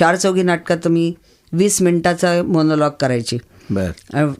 चार चौघी नाटकात मी वीस मिनिटाचा मोनोलॉग करायची.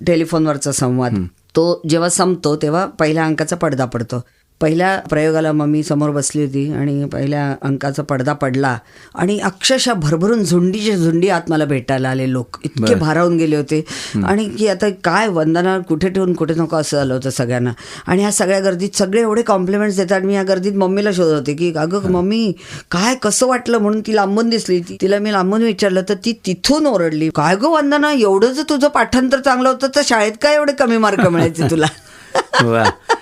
टेलिफोनवरचा संवाद. तो जेव्हा संपतो तेव्हा पहिल्या अंकाचा पडदा पडतो. पहिल्या प्रयोगाला मम्मी समोर बसली होती आणि पहिल्या अंकाचा पडदा पडला आणि अक्षरशः भरभरून झुंडीच्या झुंडी आत मला भेटायला आले लोक. इतके भारावून गेले होते. आणि की आता काय वंदना कुठे ठेवून कुठे नको असं झालं होतं सगळ्यांना. आणि ह्या सगळ्या गर्दीत सगळे एवढे कॉम्प्लिमेंट्स देतात. मी या गर्दीत मम्मीला शोधत होते की अगं मम्मी काय कसं वाटलं म्हणून ती लांबून दिसली ती तिला मी लांबून विचारलं तर ती तिथून ओरडली. काय गं वंदना एवढं जर तुझं पाठांतर चांगलं होतं तर शाळेत काय एवढे कमी मार्क मिळायचे तुला?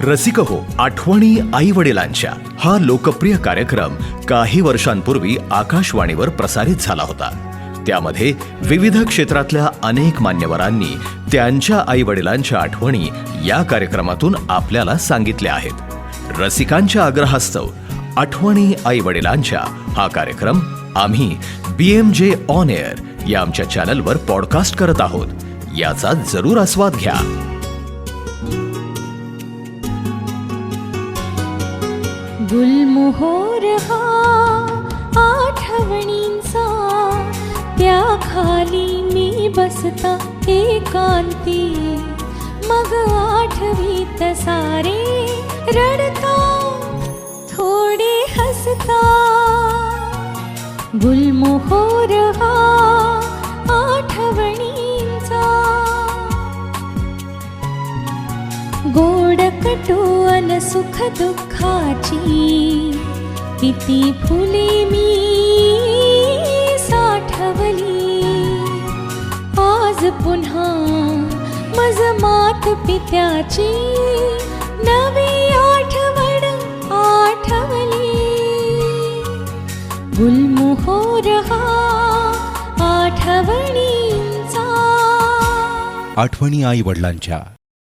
रसिक हो आठवणी आई वडिलांच्या हा लोकप्रिय कार्यक्रम काही वर्षांपूर्वी आकाशवाणीवर प्रसारित झाला होता. त्यामध्ये विविध क्षेत्रातल्या अनेक मान्यवरांनी त्यांच्या आई वडिलांच्या आठवणी या कार्यक्रमातून आपल्याला सांगितल्या आहेत. रसिकांच्या आग्रहास्तव आठवणी आई वडिलांच्या हा कार्यक्रम आम्ही B M J on air या आमच्या चॅनलवर पॉडकास्ट करत आहोत. याचा जरूर आस्वाद घ्या. गुलमोहोर हा आठवणींचा त्या खाली मी बसता एकांती. मग आठवीत सारे रडता थोडे हसता. गुलमोहोर हा आठवणींचा गोड कटू सुख दुःखाची किती फुले मी साठवली. आज पुन्हा मज मात पित्याची नवी आठवण आठवली. गुलमोहोर हा आठवणींचा. आठवणी आई वडिलांच्या.